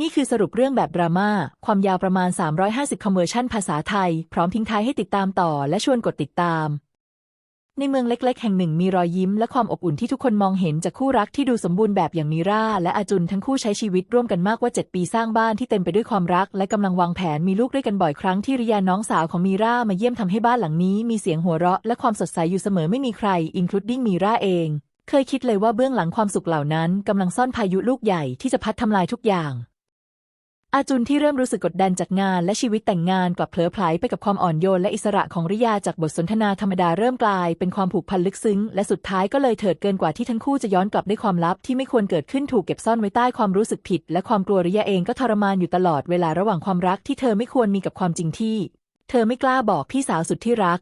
นี่คือสรุปเรื่องแบบดราม่า ความยาวประมาณ 350คำเวอร์ชันภาษาไทย พร้อมทิ้งท้ายให้ติดตามต่อและชวนกดติดตาม ในเมืองเล็ก ๆ แห่งหนึ่งมีรอยยิ้มและความอบอุ่นที่ทุกคนมองเห็นจากคู่รักที่ดูสมบูรณ์แบบอย่างมีราและอาจุนทั้งคู่ใช้ชีวิตร่วมกันมากกว่า 7 ปีสร้างบ้านที่เต็มไปด้วยความรัก และกำลังวางแผนมีลูกด้วยกันบ่อยครั้งที่ริยาน้องสาวของมีรามาเยี่ยมทำให้บ้านหลังนี้ มีเสียงหัวเราะและความสดใสอยู่เสมอไม่มีใคร including มีราเอง เคยคิดเลยว่าเบื้องหลังความสุขเหล่านั้นกำลังซ่อนพายุลูกใหญ่ที่จะพัดทำลายทุกอย่าง อาจุนที่เริ่มรู้สึกกดดันจากงานและชีวิตแต่งงานกลับเผลอไผลไปกับความอ่อนโยนและอิสระของริยาจากบทสนทนาธรรมดาเริ่มกลายเป็นความผูกพันลึกซึ้ง และสุดท้ายก็เลยเถิดเกินกว่าที่ทั้งคู่จะย้อนกลับด้วยความลับที่ไม่ควรเกิดขึ้นถูกเก็บซ่อนไว้ใต้ความรู้สึกผิด และความกลัวริยาเองก็ทรมานอยู่ตลอดเวลาระหว่างความรักที่เธอไม่ควรมีกับความจริงที่ เธอไม่กล้าบอกพี่สาวสุดที่รัก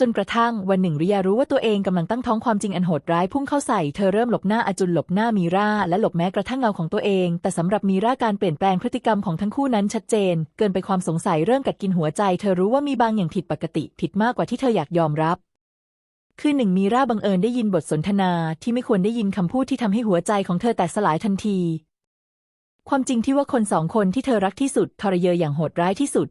จนกระทั่งวันหนึ่งริยารู้ว่าตัวเองกำลังตั้งท้องความจริงอันโหดร้ายพุ่งเข้าใส่เธอเริ่มหลบหน้าอาจุนหลบหน้ามีราและหลบแม้กระทั่งเงาของตัวเอง แต่สำหรับมีราการเปลี่ยนแปลงพฤติกรรมของทั้งคู่นั้นชัดเจน เกินไปความสงสัยเริ่มกัดกินหัวใจ เธอรู้ว่ามีบางอย่างผิดปกติ ผิดมากกว่าที่เธออยากยอมรับ คือหนึ่งมีราบังเอิญได้ยินบทสนทนาที่ไม่ควรได้ยินคำพูดที่ทำให้หัวใจของเธอแตกสลายทันที ความจริงที่ว่าคนสองคนที่เธอรักที่สุดทรเยออย่างโหดร้ายที่สุด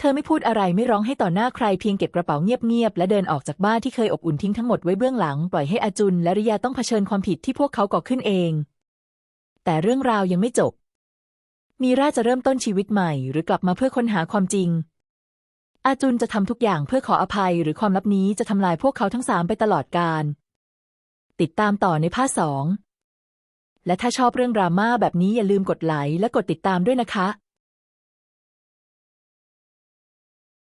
เธอไม่พูดอะไรไม่ร้องให้ต่อหน้าใครเพียงเก็บกระเป๋าเงียบๆและเดินออกจากบ้านที่เคยอบอุ่นทิ้งทั้งหมดไว้เบื้องหลัง ปล่อยให้อาจุนและริยาต้องเผชิญความผิดที่พวกเขาก่อขึ้นเอง แต่เรื่องราวยังไม่จบ มีราจะเริ่มต้นชีวิตใหม่ หรือกลับมาเพื่อค้นหาความจริง อาจุนจะทำทุกอย่างเพื่อขออภัย หรือความลับนี้จะทำลายพวกเขาทั้งสามไปตลอดกาลติดตามต่อในภาคสองและถ้าชอบเรื่องดราม่าแบบนี้อย่าลืมกดไลค์และกดติดตามด้วยนะคะ